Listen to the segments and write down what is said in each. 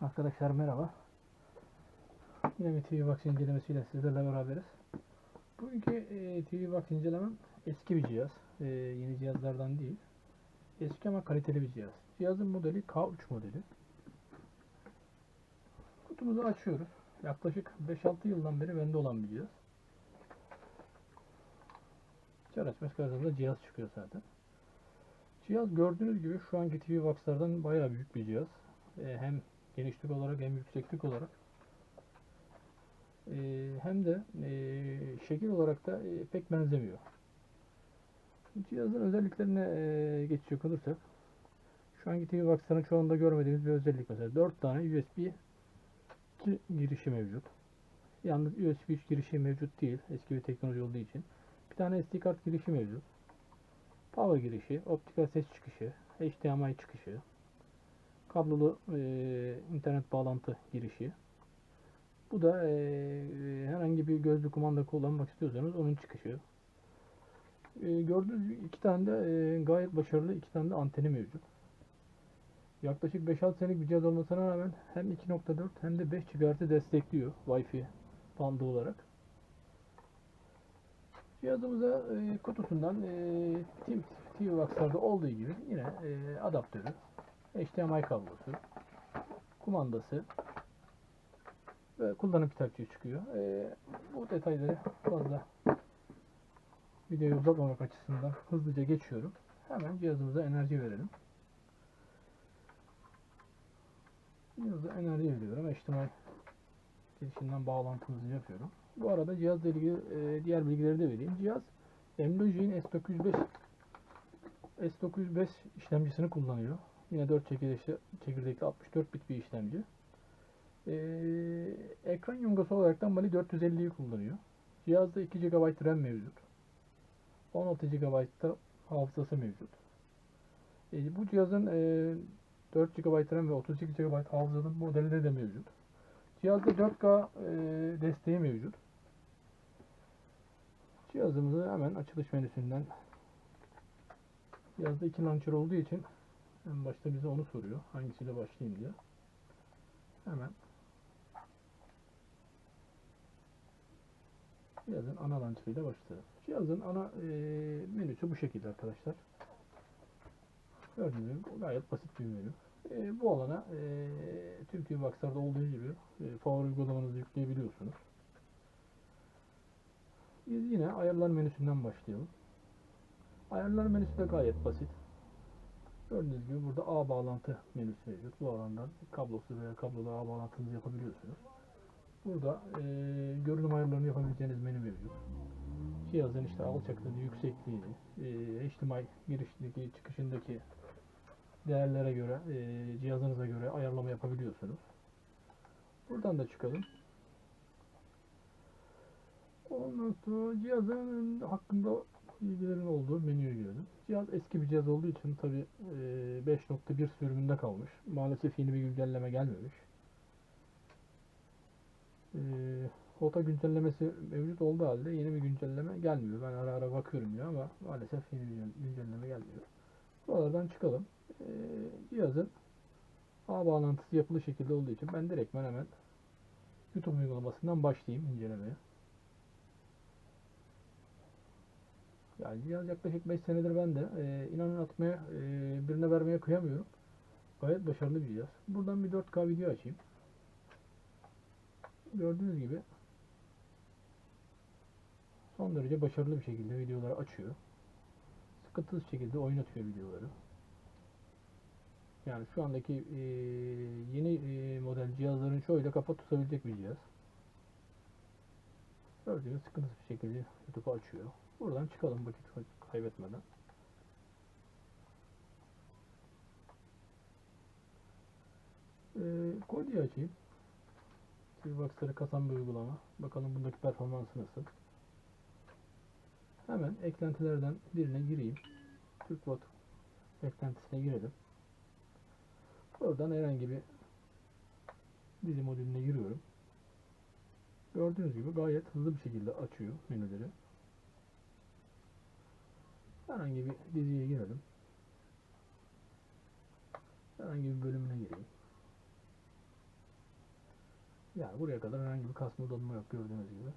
Arkadaşlar merhaba. Yine bir TV Box incelemesiyle sizlerle beraberiz. Bugünkü e, TV Box incelemem eski bir cihaz. E, yeni cihazlardan değil. Eski ama kaliteli bir cihaz. Cihazın modeli K3 modeli. Kutumuzu açıyoruz. Yaklaşık 5-6 yıldan beri bende olan bir cihaz. Çar açmaz karşısında cihaz çıkıyor zaten. Cihaz gördüğünüz gibi şu anki TV Box'lardan bayağı büyük bir cihaz. E, hem genişlik olarak hem yükseklik olarak e, hem de e, şekil olarak da e, pek benzemiyor. Cihazın özelliklerine e, geçecek olursak şu anki TV Box'ların çoğunda görmediğimiz bir özellik mesela 4 tane USB 2 girişi mevcut. Yalnız USB 3 girişi mevcut değil eski bir teknoloji olduğu için. Bir tane SD kart girişi mevcut. Power girişi, optikal ses çıkışı, HDMI çıkışı, kablolu e, internet bağlantı girişi. Bu da e, herhangi bir gözlü kumanda kullanmak istiyorsanız onun çıkışı. E, gördüğünüz gibi iki tane de e, gayet başarılı iki tane de anteni mevcut. Yaklaşık 5-6 senelik bir cihaz olmasına rağmen hem 2.4 hem de 5 GHz'i destekliyor Wi-Fi bandı olarak. Cihazımıza e, kutusundan e, Team TV Box'larda olduğu gibi yine e, adaptörü, HDMI kablosu, kumandası ve kullanım kitapçığı çıkıyor. E, bu detayları fazla videoyu uzatmamak açısından hızlıca geçiyorum. Hemen cihazımıza enerji verelim. Cihaza enerji veriyorum. HDMI girişinden bağlantımızı yapıyorum. Bu arada cihazla ilgili e, diğer bilgileri de vereyim. Cihaz Emlogic'in S905 S905 işlemcisini kullanıyor. Yine 4 çekirdekli, çekirdekli 64 bit bir işlemci. Ee, ekran yongası olarak da Mali 450'yi kullanıyor. Cihazda 2 GB RAM mevcut. 16 GB da hafızası mevcut. Ee, bu cihazın e, 4 GB RAM ve 32 GB hafızanın modeli de mevcut. Cihazda 4K e, desteği mevcut. Cihazımızı hemen açılış menüsünden Cihazda iki launcher olduğu için en başta bize onu soruyor. Hangisiyle başlayayım diye. Hemen Cihazın ana ile başlayalım. Cihazın ana e, menüsü bu şekilde arkadaşlar. Gördüğünüz gibi gayet basit bir menü. E, bu alana e, Türkiye Box'larda olduğu gibi e, favori uygulamanızı yükleyebiliyorsunuz. Biz yine ayarlar menüsünden başlayalım. Ayarlar menüsü de gayet basit. Gördüğünüz gibi burada ağ bağlantı menüsü mevcut. Bu alandan kablosuz veya kablolu ağ bağlantınızı yapabiliyorsunuz. Burada e, görünüm ayarlarını yapabileceğiniz menü mevcut. Cihazın işte alçaklığını, yüksekliğini, e, HDMI girişindeki, çıkışındaki değerlere göre, e, cihazınıza göre ayarlama yapabiliyorsunuz. Buradan da çıkalım. Ondan sonra cihazın hakkında bilgilerin olduğu menüye girelim. Cihaz eski bir cihaz olduğu için tabi 5.1 sürümünde kalmış. Maalesef yeni bir güncelleme gelmemiş. Hota güncellemesi mevcut olduğu halde yeni bir güncelleme gelmiyor. Ben ara ara bakıyorum ya ama maalesef yeni bir güncelleme gelmiyor. Buralardan çıkalım. Cihazın ağ bağlantısı yapılı şekilde olduğu için ben direkt hemen YouTube uygulamasından başlayayım incelemeye. Yani yaklaşık 5 senedir ben de e, inanın atmaya, e, birine vermeye kıyamıyorum. Gayet başarılı bir cihaz. Buradan bir 4K video açayım. Gördüğünüz gibi son derece başarılı bir şekilde videoları açıyor. Sıkıntısız şekilde oynatıyor videoları. Yani şu andaki e, yeni e, model cihazların çoğuyla kafa tutabilecek bir cihaz. Gördüğünüz sıkıntısız bir şekilde YouTube'u açıyor. Buradan çıkalım vakit kaybetmeden. Ee, Kodi'yi açayım. Freebox'ları kasan bir uygulama. Bakalım bundaki performansı nasıl. Hemen eklentilerden birine gireyim. TürkBot eklentisine girelim. Oradan herhangi bir dizi modülüne giriyorum. Gördüğünüz gibi gayet hızlı bir şekilde açıyor menüleri. Herhangi bir diziye girelim. Herhangi bir bölümüne gireyim. Yani buraya kadar herhangi bir kasma donma yok gördüğünüz gibi.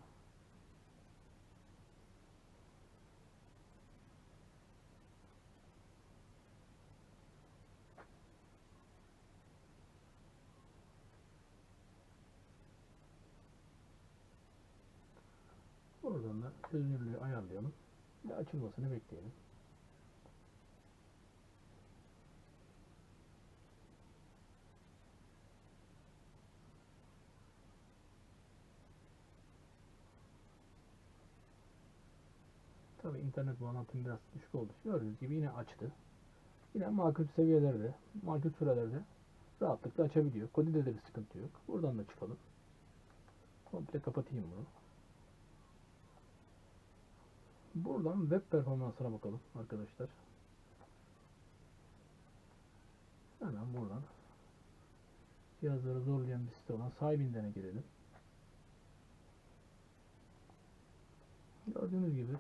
Buradan da çözünürlüğü ayarlayalım. De açılmasını bekleyelim. Tabi internet bağlantım biraz düşük oldu. Gördüğünüz gibi yine açtı. Yine makul seviyelerde, makul sürelerde rahatlıkla açabiliyor. Kodide de bir sıkıntı yok. Buradan da çıkalım. Komple kapatayım bunu. Buradan web performansına bakalım arkadaşlar. Hemen buradan cihazları zorlayan bir site olan sahibindene girelim. Gördüğünüz gibi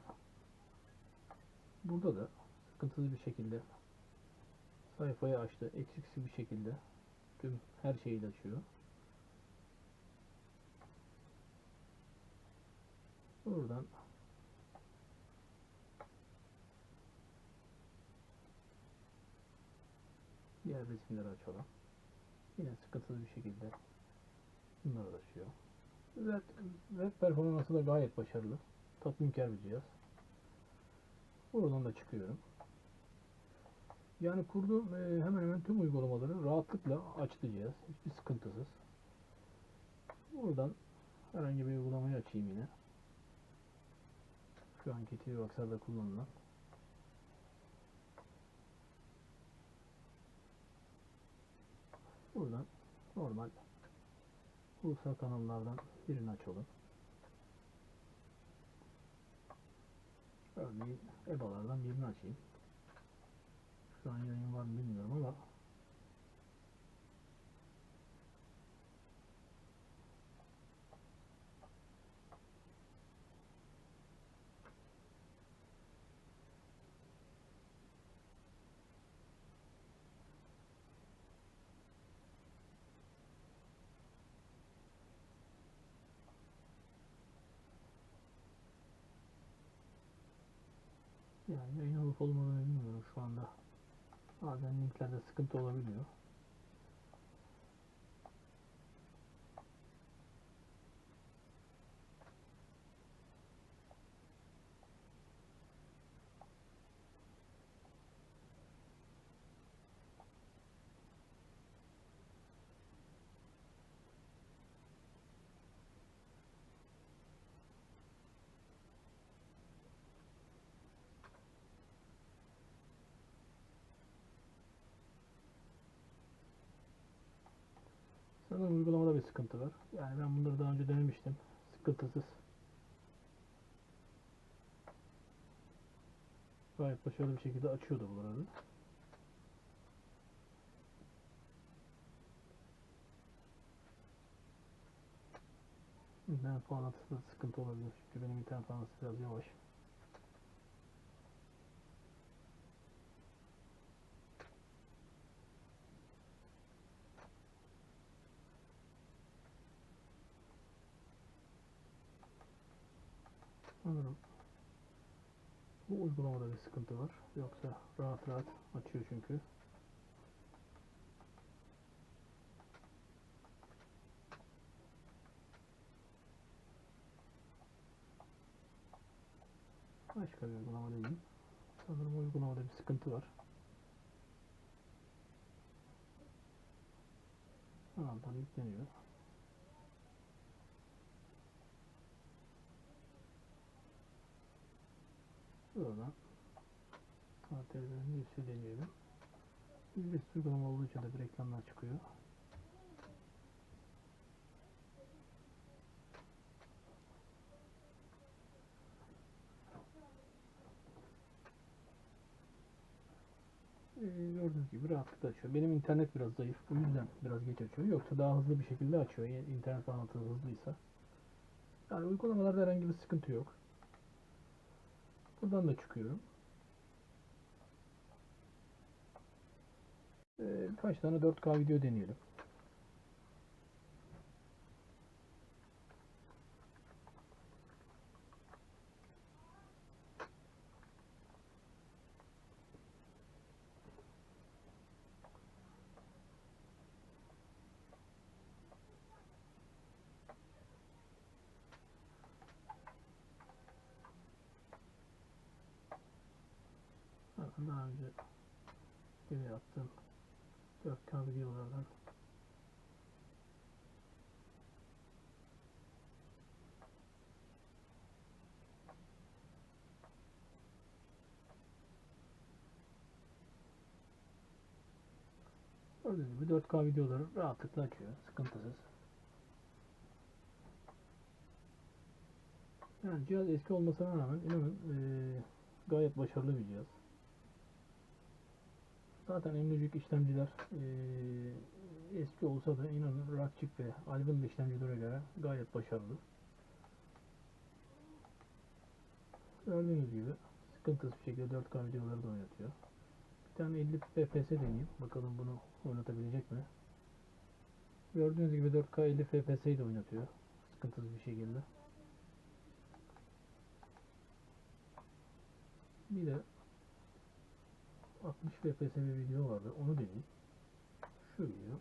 burada da sıkıntısız bir şekilde sayfayı açtı. Eksiksiz bir şekilde tüm her şeyi açıyor. Buradan diğer resimleri açalım. Yine sıkıntısız bir şekilde bunları da açıyor. Web, web performansı da gayet başarılı. Tatminkar bir cihaz. Buradan da çıkıyorum. Yani kurduğum e, hemen hemen tüm uygulamaları rahatlıkla açtı cihaz. Hiçbir sıkıntısız. Buradan herhangi bir uygulamayı açayım yine. Şu anki TVBox'larda kullanılan. Buradan normal ulusal kanallardan birini açalım. Örneğin EBA'lardan birini açayım. Şu an yayın var mı bilmiyorum ama yani yayın olup olmadığını bilmiyorum şu anda. Bazen linklerde sıkıntı olabiliyor. Sanırım uygulamada bir sıkıntı var. Yani ben bunları daha önce denemiştim. Sıkıntısız. Gayet başarılı bir şekilde açıyordu buraları. İnternet bağlantısında sıkıntı olabilir. Çünkü benim internet bağlantısı biraz yavaş. Sanırım bu uygulamada bir sıkıntı var. Yoksa rahat rahat açıyor çünkü. Başka bir uygulama değil. Sanırım uygulamada bir sıkıntı var. Kanaldan yükleniyor. Buradan ATV'nin üstü deneyelim. Ücretsiz uygulama olduğu için de bir reklamlar çıkıyor. Ee, gördüğünüz gibi rahatlıkla açıyor. Benim internet biraz zayıf. Bu yüzden biraz geç açıyor. Yoksa daha hızlı bir şekilde açıyor. Yani internet bağlantısı hızlıysa. Yani uygulamalarda herhangi bir sıkıntı yok. Buradan da çıkıyorum. Birkaç tane 4K video deneyelim. Zaten daha önce video attığım 4K videolardan Gördüğünüz gibi 4K videoları rahatlıkla açıyor. Sıkıntısız. Yani cihaz eski olmasına rağmen inanın eee, gayet başarılı bir cihaz. Zaten en büyük işlemciler eee, eski olsa da inanın Rockchip ve Alvin işlemcilere göre gayet başarılı. Gördüğünüz gibi sıkıntısız bir şekilde 4K videoları da oynatıyor. Bir tane 50 FPS deneyeyim. Bakalım bunu oynatabilecek mi? Gördüğünüz gibi 4K 50 FPS'yi de oynatıyor. Sıkıntısız bir şekilde. Bir de 60 FPS bir video vardı. Onu deneyeyim. Şu video.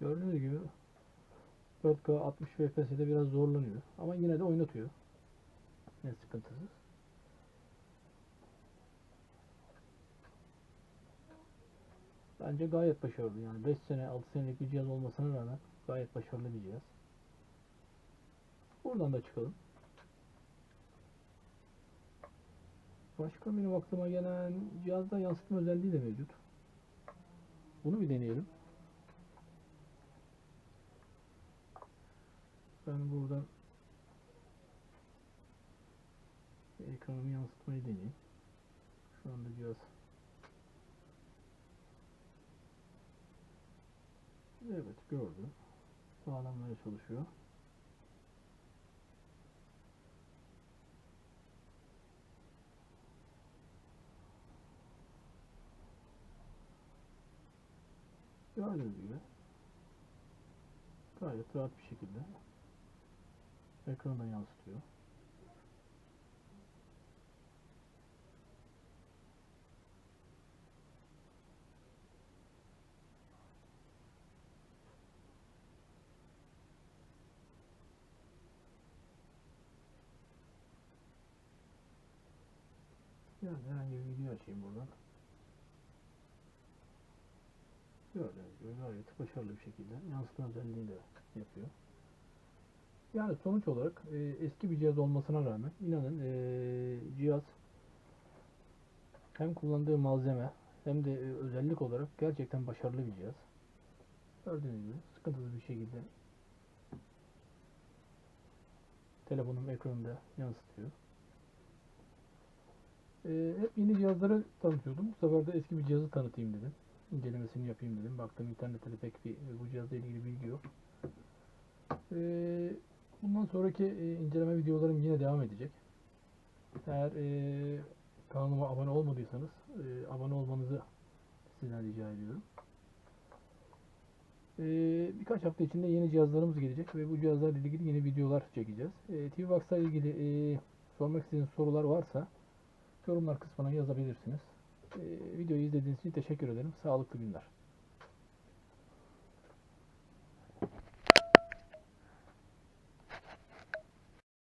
Gördüğünüz gibi 4K 60 FPS'de biraz zorlanıyor. Ama yine de oynatıyor. Ne sıkıntısız. Bence gayet başarılı. Yani 5 sene 6 senelik bir cihaz olmasına rağmen gayet başarılı bir cihaz. Buradan da çıkalım. Başka benim aklıma gelen cihazda yansıtma özelliği de mevcut. Bunu bir deneyelim. Ben buradan ekranımı yansıtmayı deneyeyim. Şu anda cihaz Evet gördüm. Bağlanmaya çalışıyor. Gördüğünüz gibi gayet rahat bir şekilde ekrana yansıtıyor. Yani herhangi bir video açayım buradan. Gördüğünüz gibi gayet başarılı bir şekilde yansıtma özelliği de yapıyor. Yani sonuç olarak e, eski bir cihaz olmasına rağmen inanın e, cihaz hem kullandığı malzeme hem de e, özellik olarak gerçekten başarılı bir cihaz. Gördüğünüz gibi sıkıntısız bir şekilde telefonum ekranında yansıtıyor. E, hep yeni cihazları tanıtıyordum. Bu sefer de eski bir cihazı tanıtayım dedim. İncelemesini yapayım dedim. Baktım internette de pek bir bu cihazla ilgili bilgi yok. E, bundan sonraki e, inceleme videolarım yine devam edecek. Eğer e, kanalıma abone olmadıysanız e, abone olmanızı sizden rica ediyorum. E, birkaç hafta içinde yeni cihazlarımız gelecek ve bu cihazlarla ilgili yeni videolar çekeceğiz. E, TVBox'la ilgili e, sormak istediğiniz sorular varsa yorumlar kısmına yazabilirsiniz. E, videoyu izlediğiniz için teşekkür ederim. Sağlıklı günler.